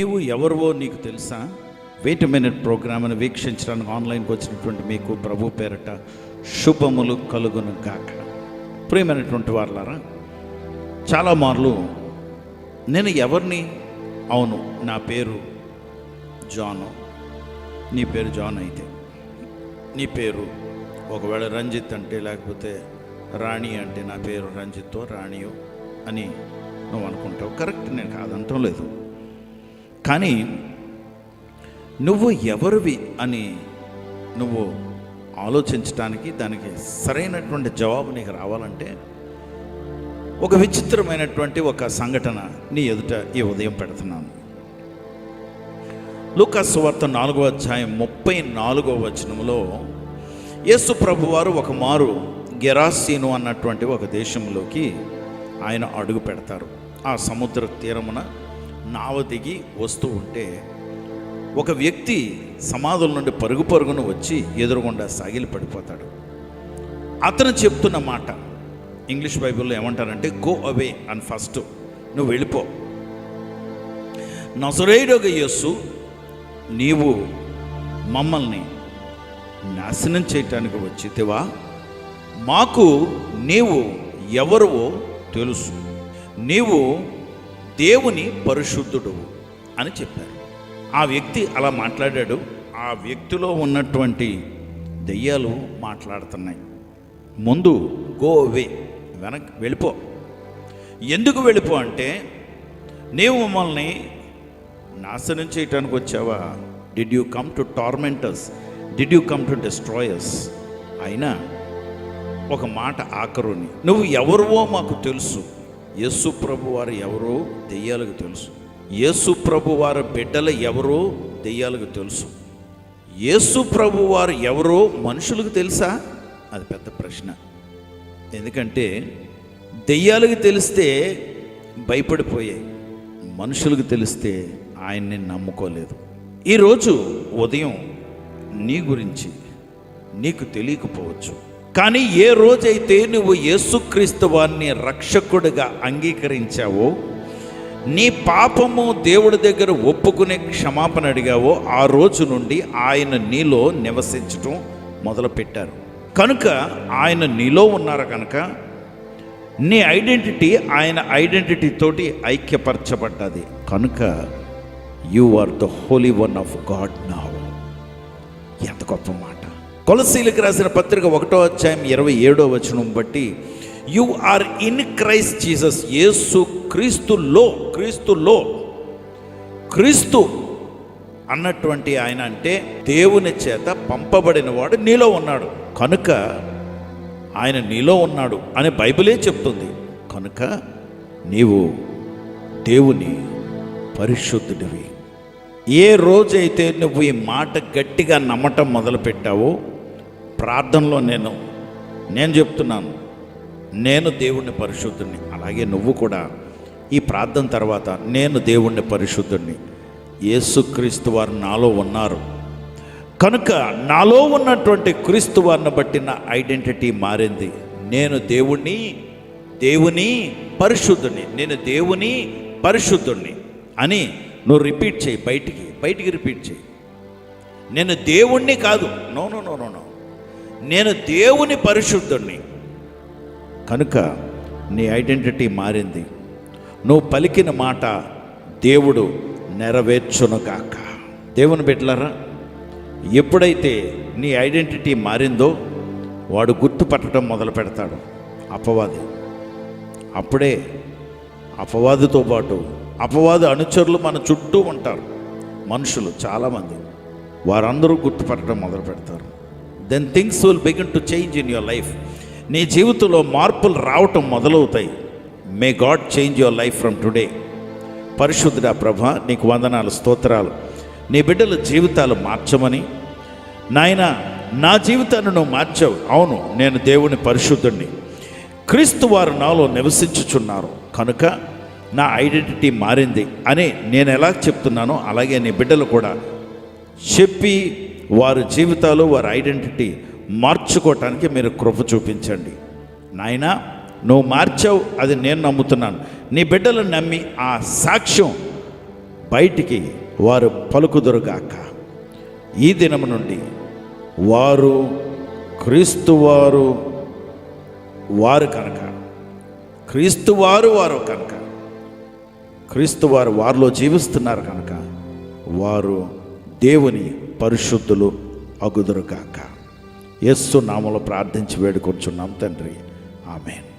నీవు ఎవరివో నీకు తెలుసా? వెయిట్ మినిట్ ప్రోగ్రామ్ను వీక్షించడానికి ఆన్లైన్కి వచ్చినటువంటి మీకు ప్రభు పేరట శుభములు కలుగును కాక ప్రియమైనటువంటి వారులారా చాలా మార్లు నేను ఎవరిని? అవును నా పేరు జాను. నీ పేరు జాన్ అయితే. నీ పేరు ఒకవేళ రంజిత్ అంటే లేకపోతే రాణి అంటే నా పేరు రంజిత్తో రాణియో అని నువ్వు అనుకుంటావు. కరెక్ట్ నేను కాదంటం లేదు. కానీ నువ్వు ఎవరివి అని నువ్వు ఆలోచించడానికి దానికి సరైనటువంటి జవాబు నీకు రావాలంటే ఒక విచిత్రమైనటువంటి ఒక సంఘటన నీ ఎదుట ఈ ఉదయం పెడుతున్నాను. లూకాసు వార్త నాలుగో అధ్యాయం ముప్పై నాలుగో వచనములో యేసు ప్రభువారు ఒక మారు గెరాసీను అన్నటువంటి ఒక దేశంలోకి ఆయన అడుగు పెడతారు. ఆ సముద్ర తీరమున నావ దిగి వస్తూ ఉంటే ఒక వ్యక్తి సమాధుల నుండి పరుగు పరుగును వచ్చి ఎదురుగుండా సాగిలి పడిపోతాడు. అతను చెప్తున్న మాట ఇంగ్లీష్ బైబిల్లో ఏమంటారంటే గో అవే అండ్ ఫస్ట్ నువ్వు వెళ్ళిపో. నజరేయుడొక యేసు నీవు మమ్మల్ని నాశనం చేయటానికి వచ్చితివా? మాకు నీవు ఎవరువో తెలుసు. నీవు దేవుని పరిశుద్ధుడు అని చెప్పారు. ఆ వ్యక్తి అలా మాట్లాడాడు. ఆ వ్యక్తిలో ఉన్నటువంటి దెయ్యాలు మాట్లాడుతున్నాయి. ముందు గో వే వెనక్ వెళ్ళిపో. ఎందుకు వెళ్ళిపో అంటే నీవు మమ్మల్ని నాశనం చేయటానికి వచ్చావా? Did you come to tormenters did you come to destroyers అయినా ఒక మాట ఆఖరుని నువ్వు ఎవరువో మాకు తెలుసు. యేసు ప్రభు వారు ఎవరో దెయ్యాలకు తెలుసు. యేసు ప్రభు వారి బిడ్డలు ఎవరో దెయ్యాలకు తెలుసు. యేసు ప్రభు వారు ఎవరో మనుషులకు తెలుసా? అది పెద్ద ప్రశ్న. ఎందుకంటే దెయ్యాలకు తెలిస్తే భయపడిపోయాయి మనుషులకు తెలిస్తే ఆయన్ని నమ్ముకోలేదు. ఈరోజు ఉదయం నీ గురించి నీకు తెలియకపోవచ్చు. కానీ ఏ రోజైతే నువ్వు యేసుక్రీస్తు వారిని రక్షకుడిగా అంగీకరించావో నీ పాపము దేవుడి దగ్గర ఒప్పుకునే క్షమాపణ అడిగావో ఆ రోజు నుండి ఆయన నీలో నివసించటం మొదలుపెట్టారు. కనుక ఆయన నీలో ఉన్నారు కనుక? నీ ఐడెంటిటీ ఆయన ఐడెంటిటీతోటి ఐక్యపరచబడ్డది. కనుక you are the holy one of God now. ఎంత గొప్ప మాట. కొలసీలకు రాసిన పత్రిక ఒకటో అధ్యాయం ఇరవై ఏడో వచనం బట్టి you are in Christ Jesus యేసు క్రీస్తులో క్రీస్తులో క్రీస్తు అన్నటువంటి ఆయన అంటే దేవుని చేత పంపబడిన వాడు నీలో ఉన్నాడు. కనుక ఆయన నీలో ఉన్నాడు అని బైబిలే చెప్తుంది. కనుక నీవు దేవుని పరిశుద్ధుడివి. ఏ రోజైతే నువ్వు ఈ మాట గట్టిగా నమ్మటం మొదలుపెట్టావో ప్రార్థనలో నేను నేను చెప్తున్నాను నేను దేవుణ్ణి పరిశుద్ధుణ్ణి అలాగే నువ్వు కూడా ఈ ప్రార్థన తర్వాత నేను దేవుణ్ణి పరిశుద్ధుణ్ణి. యేసుక్రీస్తు వారు నాలో ఉన్నారు. కనుక నాలో ఉన్నటువంటి క్రీస్తు వారిని బట్టి నా ఐడెంటిటీ మారింది. నేను దేవుణ్ణి దేవుని పరిశుద్ధుని నేను దేవుని పరిశుద్ధుణ్ణి అని నువ్వు రిపీట్ చేయి బయటికి బయటికి రిపీట్ చేయి. నేను దేవుణ్ణి కాదు. No no no no no. నేను దేవుని పరిశుద్ధుణ్ణి. కనుక నీ ఐడెంటిటీ మారింది. నువ్వు పలికిన మాట దేవుడు నెరవేర్చునుగాక. దేవుని బిడ్డలారా ఎప్పుడైతే నీ ఐడెంటిటీ మారిందో వాడు గుర్తుపట్టడం మొదలు పెడతాడు. అపవాది. అప్పుడే అపవాదితో పాటు అపవాది అనుచరులు మన చుట్టూ ఉంటారు. మనుషులు చాలామంది. వారందరూ గుర్తుపట్టడం మొదలు పెడతారు. Then things will begin to change in your life నీ జీవితంలో మార్పులు రావటం మొదలవుతాయి. May God change your life from today పరిశుద్ధుడా ప్రభ నీకు వందనాలు స్తోత్రాలు. నీ బిడ్డల జీవితాలు మార్చమని. నాయన నా జీవితాన్ని నువ్వు మార్చావు. అవును నేను దేవుని పరిశుద్ధుణ్ణి. క్రీస్తు వారు నాలో నివసించుచున్నారు. కనుక నా ఐడెంటిటీ మారింది అని నేను ఎలా చెప్తున్నానో అలాగే నీ బిడ్డలు కూడా చెప్పి వారి జీవితాలు వారి ఐడెంటిటీ మార్చుకోవటానికి మీరు కృప చూపించండి. నాయనా నువ్వు మార్చావు అది నేను నమ్ముతున్నాను. నీ బిడ్డలు నమ్మి ఆ సాక్ష్యం బయటికి వారు పలుకుదురుగాక. ఈ దినము నుండి వారు క్రీస్తువారు వారు కనుక క్రీస్తువారు వారు కనుక క్రీస్తువారు వారిలో జీవిస్తున్నారు కనుక వారు దేవుని పరిశుద్ధులు అగుదురుగాక. యస్సు నామలో ప్రార్థించి వేడుకొచ్చున్నాం తండ్రి. ఆమెన్.